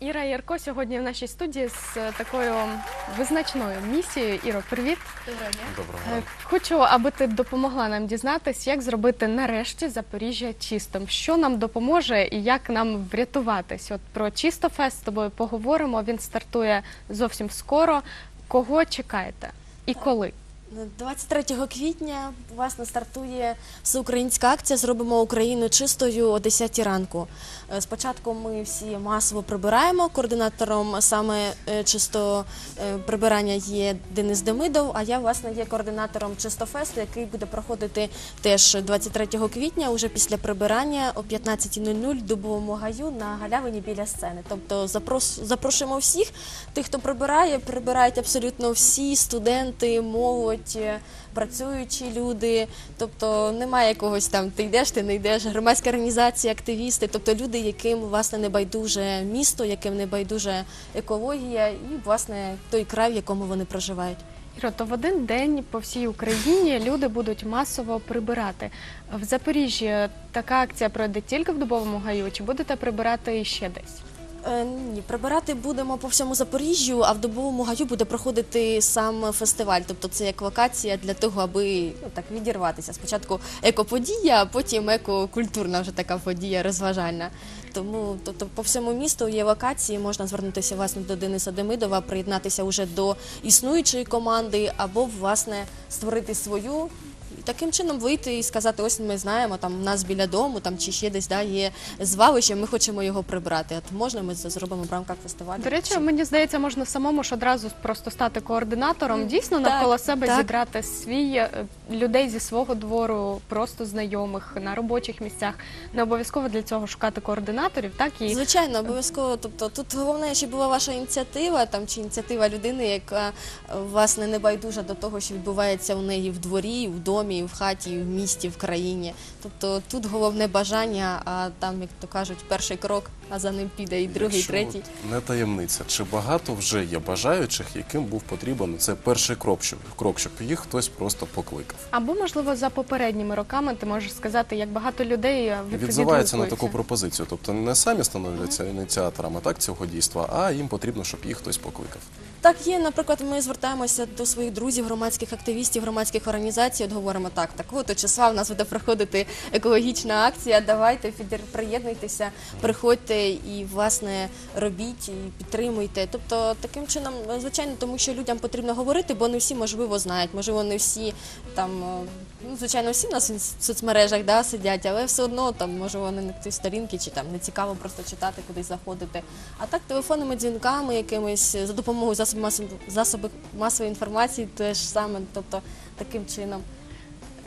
Іра Ярко сьогодні в нашій студії з е, такою визначною місією. Іро, привіт. Доброго Е, ранку. Хочу, аби ти допомогла нам дізнатись, як зробити нарешті Запоріжжя чистим. Що нам допоможе і як нам врятуватись? От про Чистофест з тобою поговоримо. Він стартує зовсім скоро. Кого чекаєте і коли? 23 квітня власне стартує всеукраїнська акція Зробимо Україну чистою о 10 ранку. Е, Спочатку ми всі масово прибираємо. Координатором саме е, чисто е, прибирання є Денис Демидов. А я власне є координатором Чистофесту, який буде проходити теж 23 квітня, уже після прибирання о 15.00 в Дубовому гаю на галявині біля сцени. Тобто запрос, запрошуємо всіх, тих, хто прибирає, прибирають абсолютно всі студенти, молодь, е, працюючі люди. Тобто немає якогось там ти йдеш, ти не йдеш, громадські організації, активісти, тобто люди, яким власне не байдуже місто, яким не байдуже екологія, і власне той край, в якому вони проживають. Іро, то в один день по всій Україні люди будуть масово прибирати. В Запоріжжі така акція пройде тільки в Дубовому гаю, чи будете прибирати іще десь? Е, ні, прибирати будемо по всьому Запоріжжю, а в Дубовому гаю буде проходити сам фестиваль. Тобто це як локація для того, аби ну так відірватися. Спочатку екоподія, а потім екокультурна вже така подія розважальна. Тому тобто, по всьому місту є локації, можна звернутися власне до Дениса Демидова, приєднатися уже до існуючої команди, або власне створити свою. І таким чином вийти і сказати, ось ми знаємо, там у нас біля дому, там чи ще десь да, є звалище, ми хочемо його прибрати. От можна ми це зробимо в рамках фестивалю. До речі, Чи- мені здається, можна самому ж одразу просто стати координатором, дійсно Так, навколо себе так. зібрати свій е, людей зі свого двору, просто знайомих на робочих місцях. Не обов'язково для цього шукати координаторів, так і Звичайно, обов'язково. Тобто тут головне, щоб була ваша ініціатива, там чи ініціатива людини, яка е, власне не байдужа до того, що відбувається у неї в дворі, в домі, в хаті, в місті, в країні. Тобто тут головне бажання, а там, як то кажуть, перший крок, а за ним піде і другий, Якщо третій. от Не таємниця. Чи багато вже є бажаючих, яким був потрібен це перший крок, щоб крок, щоб їх хтось просто покликав? або можливо за попередніми роками ти можеш сказати, як багато людей е, від- Відзиваються на відгукуються. таку пропозицію. Тобто не самі становляться ініціаторами так цього дійства, а їм потрібно, щоб їх хтось покликав. Так є, наприклад, ми звертаємося до своїх друзів, громадських активістів, громадських організацій. От говоримо так, такого то числа в нас буде проходити екологічна акція. Давайте підір- приєднуйтеся, приходьте і власне робіть і підтримуйте. Тобто таким чином, звичайно, тому що людям потрібно говорити, бо не всі можливо знають, можливо, не всі там. е, Ну, звичайно, всі в нас в соцмережах да, сидять, але все одно там може вони на ті сторінки чи там не цікаво просто читати, кудись заходити. А так телефонними дзвінками, якимись за допомогою засобів масової, засобів масової інформації, теж саме, тобто таким чином.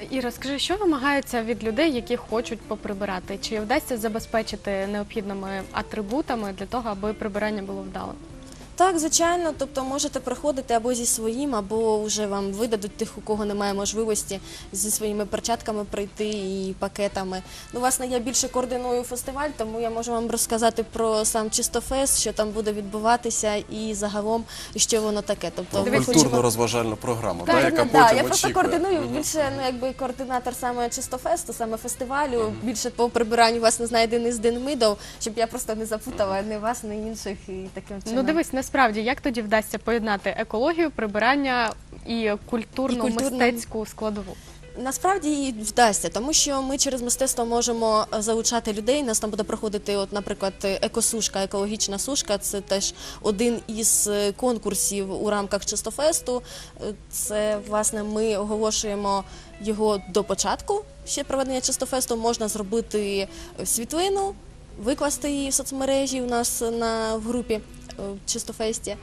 І розкажи, що вимагається від людей, які хочуть поприбирати? Чи вдасться забезпечити необхідними атрибутами для того, аби прибирання було вдалим? Так, звичайно, тобто можете приходити або зі своїм, або вже вам видадуть тих, у кого немає можливості зі своїми перчатками прийти і пакетами. Ну, власне, я більше координую фестиваль, тому я можу вам розказати про сам Чистофест, що там буде відбуватися, і загалом що воно таке. Тобто, Про ми хочемо- культурно-розважальну програму, Так, да, яка ну, потім да, я просто очікує. координую Мгм. більше, ну якби координатор саме чистофесту, саме фестивалю. Більше по прибиранню вас не знає Денис Денмидов, щоб я просто не запутала ні вас, ні інших і таким чином. Ну дивись, насправді як тоді вдасться поєднати екологію, прибирання і культурну І культурну- мистецьку складову? Насправді і вдасться, тому що ми через мистецтво можемо е, залучати людей. Нас там буде проходити, от, наприклад, екосушка, екологічна сушка. Це теж один із е, конкурсів у рамках Чистофесту. Е, Це власне ми оголошуємо його до початку ще проведення Чистофесту. Можна зробити світлину, викласти її в соцмережі у нас на в групі в Чистофесті.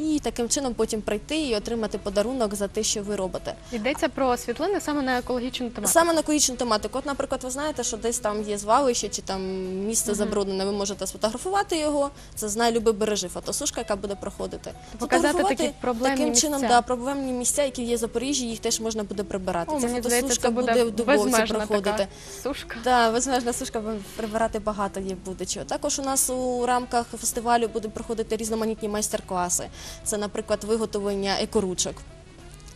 І таким чином потім прийти і отримати подарунок за те, що ви робите. Йдеться про світлини саме на екологічну тематику. Саме на екологічну тематику. От, наприклад, ви знаєте, що десь там є звалище чи там місце забруднене, ви можете сфотографувати його. Це знай люби бережи фотосушка, яка буде проходити. Показати Фотографувати такі проблемні таким місця. чином, да, проблемні місця, які є в Запоріжжі, їх теж можна буде прибирати. О, Ця мені здається, фотосушка це буде буде в Дубовці безмежна проходити. така сушка. Так, безмежна сушка бо прибирати багато є буде чого. Також у нас у рамках фестивалю будуть проходити різноманітні майстер-класи. Це, наприклад, виготовлення екоручок.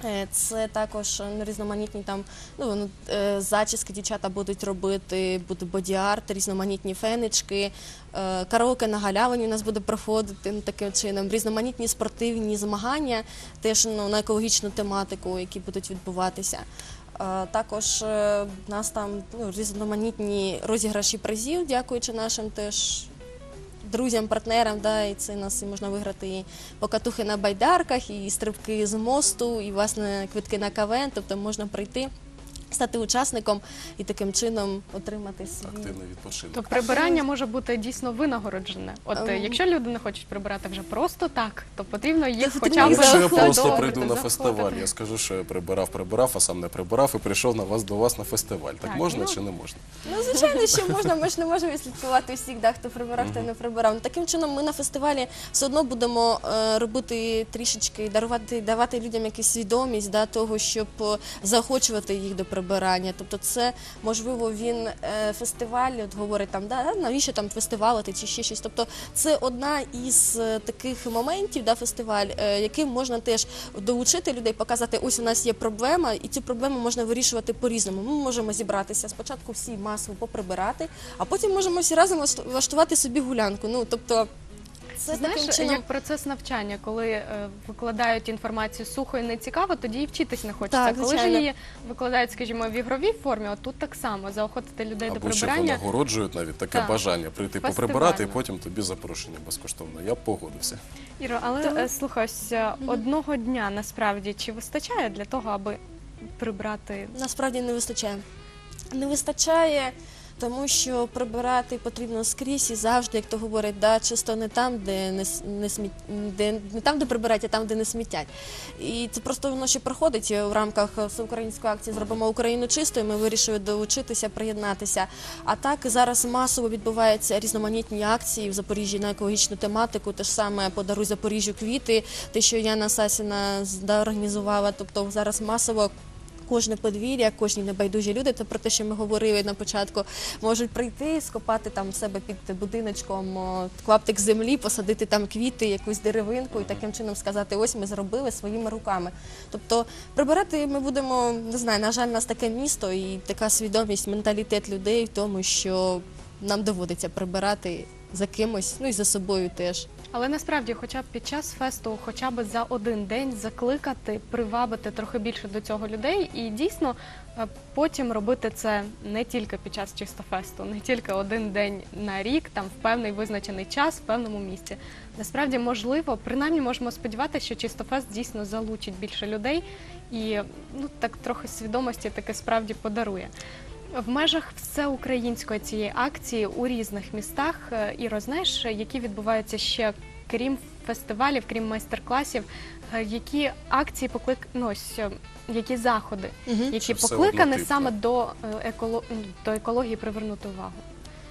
Е, Це також різноманітні там ну, е, зачіски дівчата будуть робити, буде боді-арт, різноманітні фенечки, е, караоке на галявині у нас буде проходити ну, таким чином, різноманітні спортивні змагання, теж ну, на екологічну тематику, які будуть відбуватися. Також у нас там ну, різноманітні розіграші призів, дякуючи нашим теж друзям, партнерам, да, і це нас і можна виграти і покатухи на байдарках, і стрибки з мосту, і власне квитки на КВН, тобто можна прийти. Стати учасником і таким чином отримати свій Активний відпочинок. То прибирання може бути дійсно винагороджене. От е, якщо люди не хочуть прибирати вже просто так, то потрібно їх То хоча б Якщо я просто прийду на заходити. фестиваль, я скажу, що я прибирав, прибирав, а сам не прибирав і прийшов на вас до вас на фестиваль. Так, Так, можна ну, чи не можна? Ну, звичайно, що можна, ми ж не можемо відслідкувати всіх, да, хто прибирав, хто не прибирав. Ну, таким чином, ми на фестивалі все одно будемо е, робити трішечки, дарувати, давати людям якусь свідомість да, того, щоб е, заохочувати їх до прибирання. Тобто, це можливо він е, фестиваль, от говорить там, да, навіщо там фестивалити чи ще щось. Тобто, це одна із е, таких моментів, да, фестиваль, е, яким можна теж долучити людей, показати, ось у нас є проблема, і цю проблему можна вирішувати по-різному. Ми можемо зібратися спочатку всі масово поприбирати, а потім можемо всі разом влашту- влаштувати собі гулянку. Ну тобто, це Знаєш, таким чином. як процес навчання, коли е, викладають інформацію сухо і не цікаво, тоді і вчитись не хочеться. Так, коли ж звичайно. її викладають, скажімо, в ігровій формі, от тут так само заохотити людей до Або ще прибирання. винагороджують навіть таке Так. бажання прийти Фестивально. поприбирати, і потім тобі запрошення безкоштовно. Я б погодився. Іро, але Тому- е, слухай, ось, е, одного дня насправді чи вистачає для того, аби прибрати Насправді не вистачає. Не вистачає, тому що прибирати потрібно скрізь і завжди, як то говорять, да, чисто не там, де не, не, сміт... де, не там, де прибирають, а там, де не смітять. І це просто воно ще проходить в рамках всеукраїнської акції Зробимо Україну чистою. Ми вирішили долучитися, приєднатися. А так зараз масово відбуваються різноманітні акції в Запоріжжі на екологічну тематику. Те ж саме подаруй Запоріжжю квіти, те, що Яна Сасіна організувала. Тобто зараз масово кожне подвір'я, кожні небайдужі люди, то про те, що ми говорили на початку, можуть прийти, скопати там себе під будиночком клаптик землі, посадити там квіти, якусь деревинку і таким чином сказати, ось ми зробили своїми руками. Тобто прибирати ми будемо, не знаю, на жаль, у нас таке місто і така свідомість, менталітет людей в тому, що нам доводиться прибирати за кимось, ну і за собою теж. Але насправді, хоча б під час фесту, хоча б за один день закликати, привабити трохи більше до цього людей, і дійсно е, потім робити це не тільки під час чисто фесту, не тільки один день на рік, там в певний визначений час, в певному місці. Насправді можливо, принаймні можемо сподіватися, що чисто фест дійсно залучить більше людей і ну так трохи свідомості таки справді подарує. В межах всеукраїнської цієї акції у різних містах і Іро, знаєш, які відбуваються ще крім фестивалів, крім майстер-класів, е, які акції поклик... ну, ось, е, які заходи, які Що покликані саме до, е, еколо... до екології привернути увагу.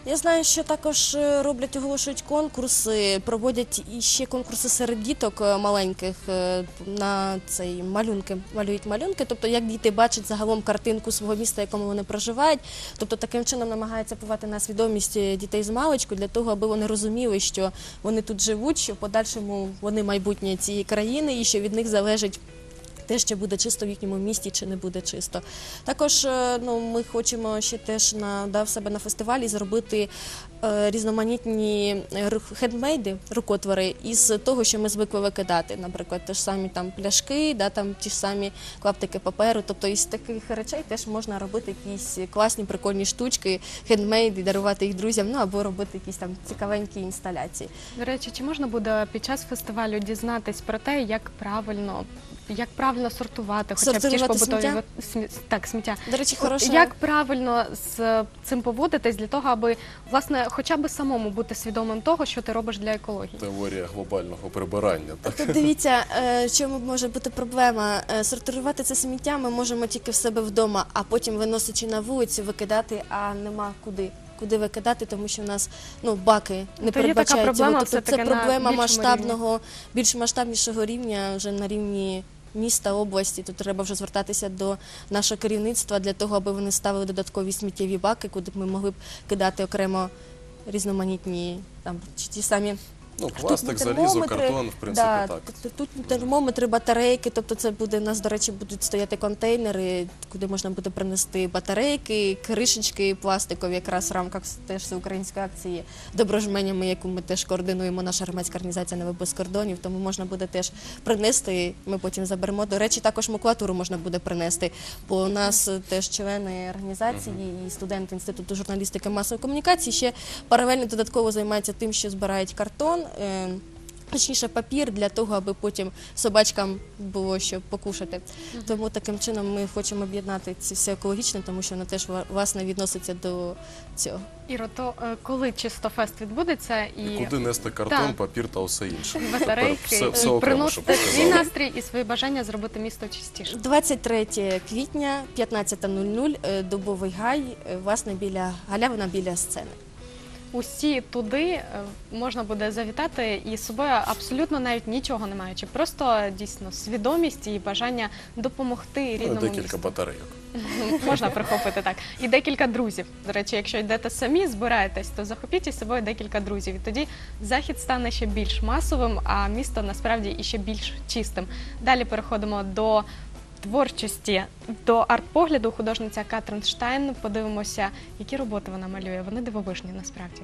Я знаю, що також е, роблять, оголошують конкурси, проводять і ще конкурси серед діток е, маленьких е, на цей малюнки, малюють малюнки. Тобто, як діти бачать загалом картинку свого міста, в якому вони проживають. Тобто, таким чином намагаються впливати на свідомість дітей з маличку для того, аби вони розуміли, що вони тут живуть, що в подальшому вони майбутнє цієї країни, і що від них залежить. Те, що буде чисто в їхньому місті, чи не буде чисто. Також е, ну, ми хочемо ще теж на да, в себе на фестивалі зробити різноманітні е, хендмейди, рукотвори із того, що ми звикли викидати. Наприклад, те ж самі там пляшки, да, там ті ж самі клаптики паперу. Тобто із таких речей теж можна робити якісь класні, прикольні штучки, хендмейди, дарувати їх друзям, ну або робити якісь там цікавенькі інсталяції. До речі, чи можна буде під час фестивалю дізнатись про те, як правильно, як правильно сортувати, хоча б ті ж побутові сміття? так, сміття. До речі, От хороша Як правильно з цим поводитись для того, аби власне хоча б самому бути свідомим того, що ти робиш для екології? Теорія глобального прибирання. Так? Тут дивіться, е, чому може бути проблема. Е, Сортувати це сміття ми можемо тільки в себе вдома, а потім виносячи на вулицю, викидати, а нема куди. Куди викидати, тому що в нас ну баки не То є така проблема цього. Тобто це проблема масштабного, більш масштабнішого рівня вже на рівні міста, області. Тут треба вже звертатися до нашого керівництва для того, аби вони ставили додаткові сміттєві баки, куди б ми могли б кидати окремо різноманітні там чи ті самі Ну, пластик, залізо, термометри. картон, в принципі, да, так. т- Тут термометри, батарейки, тобто це буде у нас, до речі, будуть стояти контейнери, куди можна буде принести батарейки, кришечки пластикові, якраз в рамках теж всеукраїнської акції доброжменями, яку ми теж координуємо, наша громадська організація «Нове без кордонів. Тому можна буде теж принести. Ми потім заберемо. До речі, також макулатуру можна буде принести. Бо у нас е, теж члени організації і студенти інституту журналістики і масової комунікації ще паралельно додатково займаються тим, що збирають картон. Е, Точніше, папір для того, аби потім собачкам було що покушати. Тому таким чином ми хочемо об'єднати ці все екологічне, тому що воно теж власне відноситься до цього. Іро, то е, коли чисто фест відбудеться і, І куди нести картон, Так. папір та усе інше. батарейки, Тепер все, все окремо, свій настрій і свої бажання зробити місто чистіше. 23 квітня, 15.00, е, Дубовий гай, власне, біля галявина біля сцени. Усі туди е, можна буде завітати і з собою абсолютно навіть нічого не маючи. Просто дійсно свідомість і бажання допомогти Ну, рідному декілька місту. батарейок. Можна прихопити так. І декілька друзів. До речі, якщо йдете самі, збираєтесь, то захопіть із собою декілька друзів. І тоді захід стане ще більш масовим, а місто насправді і ще більш чистим. Далі переходимо до творчості, до арт-погляду. Художниця Катрин Штайн. Подивимося, які роботи вона малює. Вони дивовижні насправді.